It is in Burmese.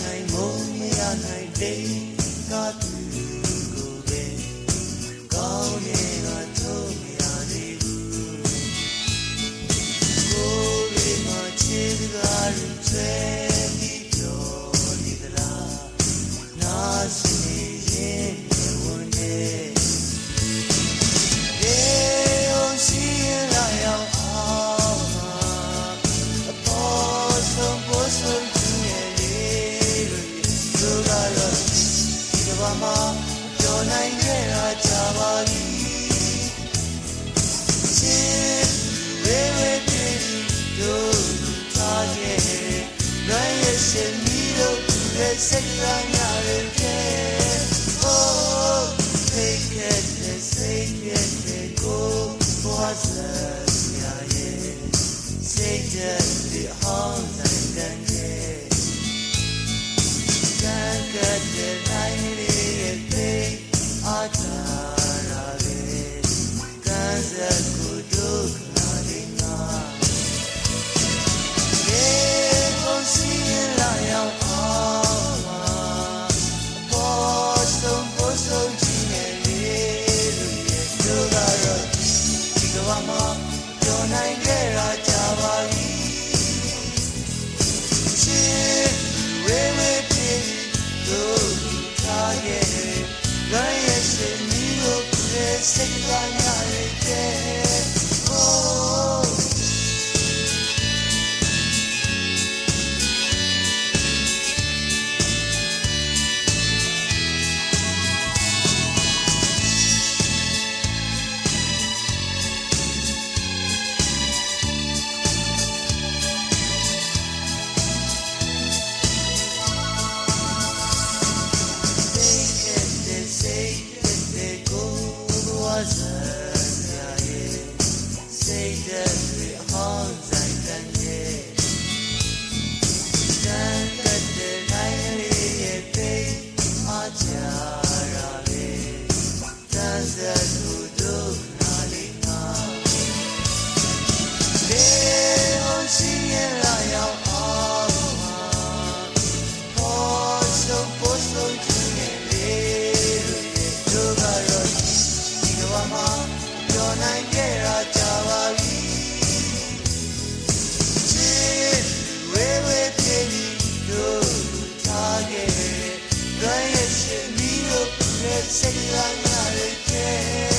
နိုင်မုံမရနိုင်တိတ်ကသူကိုပဲကောင်းနေတော့ထုတ်မရသေးဘူးကိုယ်လေးမှချစ်ကြရချဲ တို့ကတော့ဒီကဘာမှာပြောနိုင်ခဲ့တာကြပါပြီချစ်ဝေဝေပြေတို့ထားခဲ့လွမ်းရဲ့ရှင်မီတို့ရဲ့စိတ်ကမ်းရတယ် Oh, take it, take it, take it, what's that? Yeah, yeah. Say that the arms ပြည့်စိတ် ခဲ့ရရဲ့ရှင်မီတို့ရဲ့စိတ်ကညာရဲ့